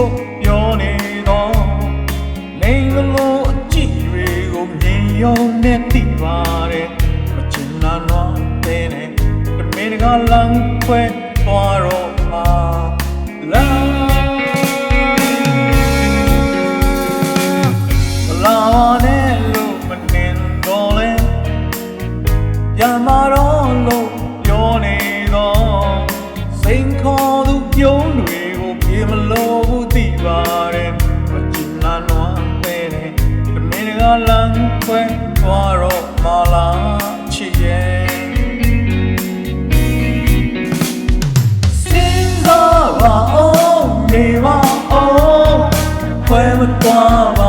လို့ပြောနေတော့လိမ်လို့အကြည့်တွေကိုမြင်ရုံနဲ့သိပါတယ်မချင်လာတော့တဲ့နဲ့တမင်ကလမ်းခွဲသွားတော့ပါလမ်း မင်ကလမ်းခွဲသွားတော့မလားချစ်ရဲ့စဉ်းစားပါအောင်နေပါအောင်ခွဲမသွား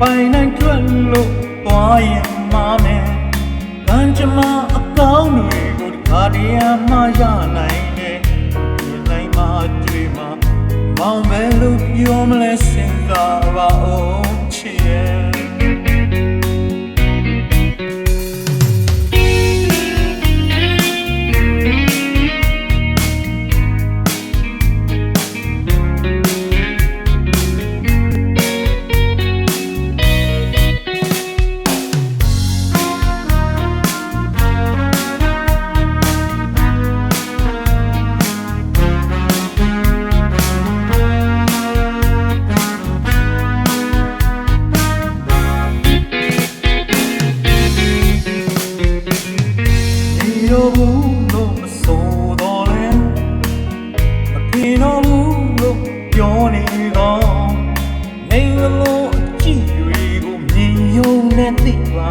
ပိုင်နိုင်ထွက်လို့သွားရင်မမယ်ကံကြမ္မာအကောင်းတွေကိုတစ်ခါတည်းမှရနိုင်တယ်ဒီနိုင်မှတွေ့မှမောင်ပဲလို့ပြောမလဲစဉ်းစားပါဦး ပြောနေတော့နေလို့အကြည့်တွေကိုမြင်ယုံနဲ့သိပါ